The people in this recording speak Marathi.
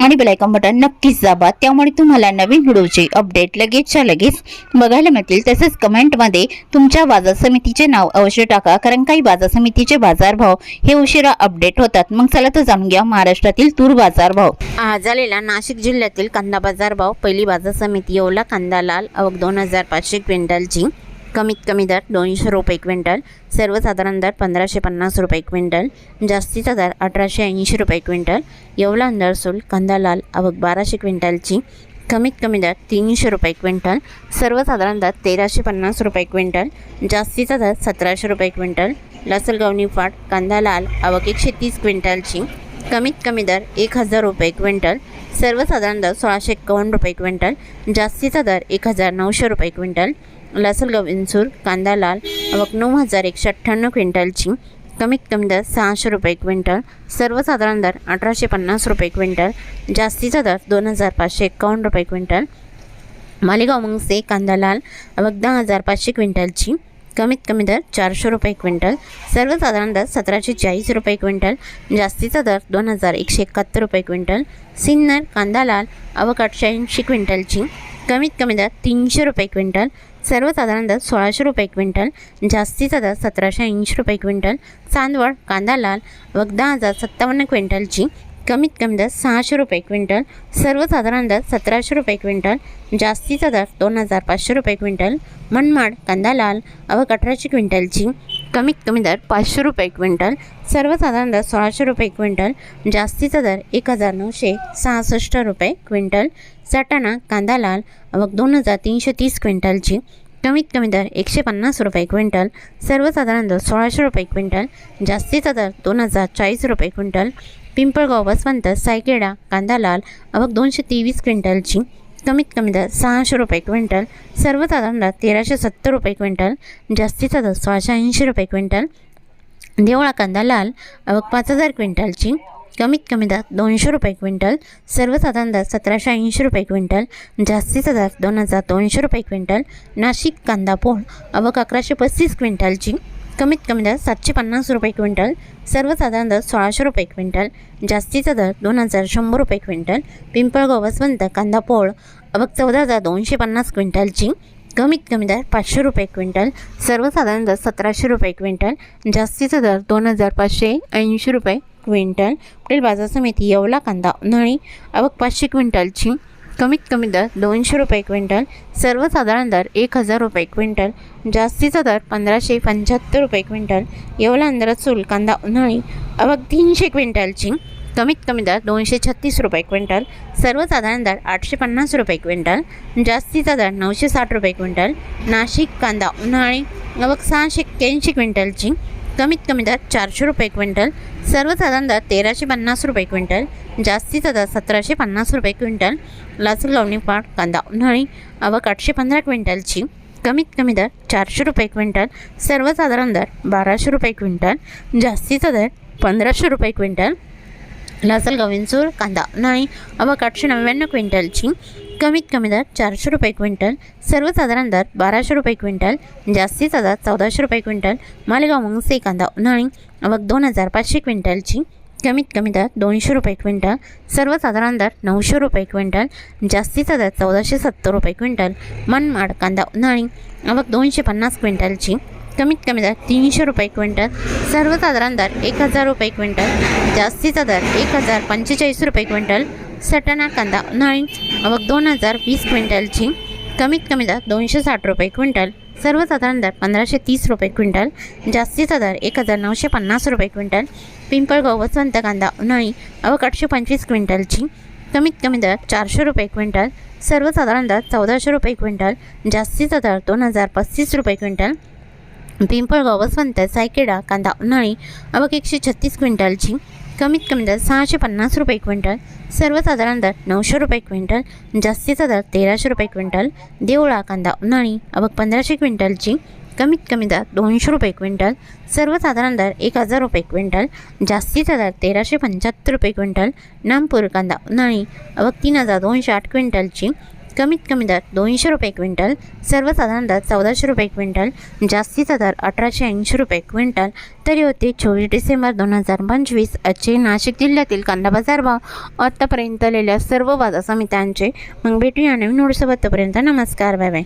आणि बेलायकॉन बटन नक्कीच दाबा. त्यामुळे तुम्हाला नवीन व्हिडिओचे अपडेट लगेचच्या लगेच बघायला मिळतील. तसेच कमेंटमध्ये तुमच्या बाजार समितीचे नाव अवश्य टाका कारण काही बाजार समितीचे बाजारभाव हे उशिरा अपडेट होतात. मग चला तर जाणून घ्या महाराष्ट्रातील तूर बाजारभाव आज आलेला नाशिक जिल्ह्यातील कांदा बाजारभाव पहिली बाजार समिती येवला कांदा लाल अवघ दोन हजार पाचशे क्विंटलची. कमीत कमी दर दोनशे रुपये क्विंटल सर्वसाधारण दर पंधराशे पन्नास रुपये क्विंटल जास्तीचा दर अठराशे ऐंशी रुपये क्विंटल येवला अंदरसूल कांदा लाल अवघ बाराशे क्विंटलची कमीत कमी दर तीनशे रुपये क्विंटल सर्वसाधारण दर तेराशे पन्नास रुपये क्विंटल जास्तीचा दर सतराशे रुपये क्विंटल लसलगाव फाट कांदा लाल अवघ एकशे तीस क्विंटलची कमीत कमी दर एक हजार रुपये क्विंटल सर्वसाधारण दर सोळाशे एक्कावन्न रुपये क्विंटल जास्तीचा दर एक हजार नऊशे रुपये क्विंटल लसलगाव इन्सूर कांदा लाल आवक नऊ हजार एकशे अठ्ठ्याण्णव क्विंटलची कमीत कमी दर सहाशे रुपये क्विंटल सर्वसाधारण दर अठराशे पन्नास रुपये क्विंटल जास्तीचा दर दोन हजार पाचशे एक्कावन्न रुपये क्विंटल. मालेगाव मंगसे कांदा लाल आवक दहा हजार पाचशे क्विंटलची कमीत कमी दर चारशे रुपये क्विंटल सर्वसाधारण दर सतराशे चाळीस रुपये क्विंटल जास्तीचा दर दोन हजार एकशे एकाहत्तर रुपये क्विंटल. सिन्नर कांदा लाल आवक आठशे ऐंशी क्विंटलची कमीत कमी दर तीनशे रुपये क्विंटल सर्वसाधारण दर सोळाशे रुपये क्विंटल जास्तीचा दर सतराशे ऐंशी रुपये क्विंटल चांदवड कांदा लाल अवघ दहा हजार सत्तावन्न क्विंटलची कमीत कमी दर सहाशे रुपये क्विंटल सर्वसाधारण दर सतराशे रुपये क्विंटल जास्तीचा दर दोन हजार पाचशे रुपये क्विंटल मनमाड कांदा लाल अवघ अठराशे क्विंटलची कमीत कमी दर पाचशे रुपये क्विंटल सर्वसाधारण दर सोळाशे रुपये क्विंटल जास्तीचा दर एक हजार नऊशे सहासष्ट रुपये क्विंटल सटाणा कांदा लाल अवघ दोन हजार तीनशे तीस क्विंटलची कमीत कमी दर एकशे पन्नास रुपये क्विंटल सर्वसाधारण दर सोळाशे रुपये क्विंटल जास्तीचा दर दोन हजार चाळीस रुपये क्विंटल पिंपळगाव बसवंत सायकेडा कांदा लाल अवघ दोनशे तेवीस क्विंटलची कमीत कमी दर सहाशे रुपये क्विंटल सर्वसाधारण दर तेराशे सत्तर रुपये क्विंटल जास्तीचा दर सोळाशे ऐंशी रुपये क्विंटल देवळा कांदा लाल पाच हजार क्विंटलची कमीत कमी दर दोनशे रुपये क्विंटल सर्वसाधारण दर सतराशे ऐंशी रुपये क्विंटल जास्तीचा दर दोन हजार दोनशे रुपये क्विंटल नाशिक कांदा पोळ अवक अकराशे पस्तीस क्विंटलची. कमीत कमी दर सातशे पन्नास रुपये क्विंटल सर्वसाधारण दर सोळाशे रुपये क्विंटल जास्तीचा दर दोन हजार शंभर रुपये क्विंटल पिंपळगाव वसवंत कांदा पोळ अबक चौदा हजार दोनशे पन्नास क्विंटलची कमीत कमी दर पाचशे रुपये क्विंटल सर्वसाधारण दर सतराशे रुपये क्विंटल जास्तीचा दर दोन हजार पाचशे ऐंशी रुपये क्विंटल. पुढील बाजार समिती येवला कांदा उन्हाळी अबक पाचशे क्विंटलची कमीत कमी दर दोनशे रुपये क्विंटल सर्वसाधारण दर एक हजार रुपये क्विंटल जास्तीचा दर पंधराशे पंच्याहत्तर रुपये क्विंटल येवला चूल कांदा उन्हाळी अवघ तीनशे क्विंटलची. कमीत कमी दर दोनशे छत्तीस रुपये क्विंटल सर्वसाधारण दर आठशे पन्नास रुपये क्विंटल जास्तीचा दर नऊशे साठ रुपये क्विंटल नाशिक कांदा उन्हाळी अवघ सहाशे एक्क्याऐंशी क्विंटलची. कमीत कमी दर चारशे रुपये क्विंटल सर्वसाधारण दर तेराशे पन्नास रुपये क्विंटल जास्तीचा दर सतराशे पन्नास रुपये क्विंटल लासूर पाट कांदा उन्हाळी अवघ आठशे पंधरा क्विंटलची कमीत कमी दर चारशे रुपये क्विंटल सर्वसाधारण दर बाराशे रुपये क्विंटल जास्तीचा दर पंधराशे रुपये क्विंटल लासलगाव विंचूर कांदा उन्हाळी अवघ आठशे नव्याण्णव क्विंटलची कमीत कमी दर चारशे रुपये क्विंटल सर्वसाधारण दर बाराशे रुपये क्विंटल जास्तीचा दर चौदाशे रुपये क्विंटल मालेगाव मुंगसे कांदा उन्हाळी अवघ दोन हजार पाचशे क्विंटलची. कमीत कमी दर दोनशे रुपये क्विंटल सर्वसाधारण दर नऊशे रुपये क्विंटल जास्तीचा दर चौदाशे सत्तर रुपये क्विंटल मनमाड कांदा उन्हाळी अवघ दोनशे पन्नास क्विंटलची. कमीत कमी दर तीनशे रुपये क्विंटल सर्वसाधारण दर एक हजार रुपये क्विंटल जास्तीचा दर एक हजार पंचेचाळीस रुपये क्विंटल सटाणा कांदा उन्हाळी अवघ दोन हजार वीस क्विंटलची. कमीत कमी दर दोनशे साठ रुपये क्विंटल. सर्वसाधारण दर पंधराशे तीस रुपये क्विंटल. जास्तीचा दर एक हजार नऊशे पन्नास रुपये क्विंटल. पिंपळगाव वसंत कांदा उन्हाळी अवघ आठशे पंचवीस क्विंटलची. कमीत कमी दर चारशे रुपये क्विंटल. सर्वसाधारण दर चौदाशे रुपये क्विंटल. जास्तीचा दर दोन हजार पस्तीस रुपये क्विंटल. पिंपळगाव वसवंत सायकेडा कांदा उन्हाळी अवघ एकशे छत्तीस क्विंटलची. कमीत कमी दर सहाशे पन्नास रुपये क्विंटल सर्वसाधारण दर नऊशे रुपये क्विंटल जास्तीचा दर तेराशे रुपये क्विंटल देवळा कांदा उन्हाळी अबक पंधराशे क्विंटलची कमीत कमी दर दोनशे रुपये क्विंटल सर्वसाधारण दर एक हजार रुपये क्विंटल जास्तीचा दर तेराशे पंच्याहत्तर रुपये क्विंटल नामपूर कांदा उन्हाळी अबक तीन हजार दोनशे आठ क्विंटलची कमीत कमी दर दोनशे रुपये क्विंटल सर्वसाधारण दर चौदाशे रुपये क्विंटल जास्तीचा दर अठराशे ऐंशी रुपये क्विंटल. तरी होते चोवीस डिसेंबर दोन हजार पंचवीस आजचे नाशिक जिल्ह्यातील कांदा बाजार भाव. आत्तापर्यंत आलेल्या सर्व बाजार समित्यांचे मग भेटूया नवीन नोट्सोबत तोपर्यंत नमस्कार बाय बाय.